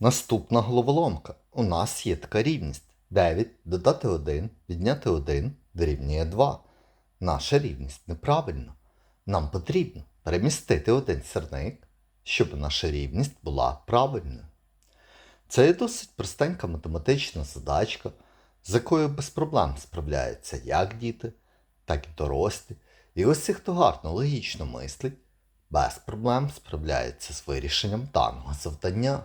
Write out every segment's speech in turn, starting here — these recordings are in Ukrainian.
Наступна головоломка. У нас є така рівність. 9 додати 1, відняти 1 дорівнює 2. Наша рівність неправильна. Нам потрібно перемістити один сірник, щоб наша рівність була правильною. Це є досить простенька математична задачка, з якою без проблем справляються як діти, так і дорослі. І ці, хто гарно логічно мислить, без проблем справляється з вирішенням даного завдання.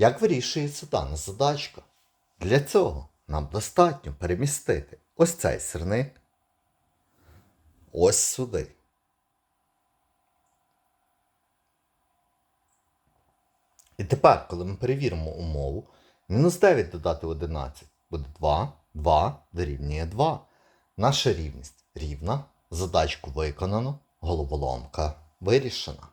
Як вирішується дана задачка? Для цього нам достатньо перемістити ось цей сирник ось сюди. І тепер, коли ми перевіримо умову, мінус 9 додати 11 буде 2, 2 дорівнює 2. Наша рівність рівна, задачку виконано, головоломка вирішена.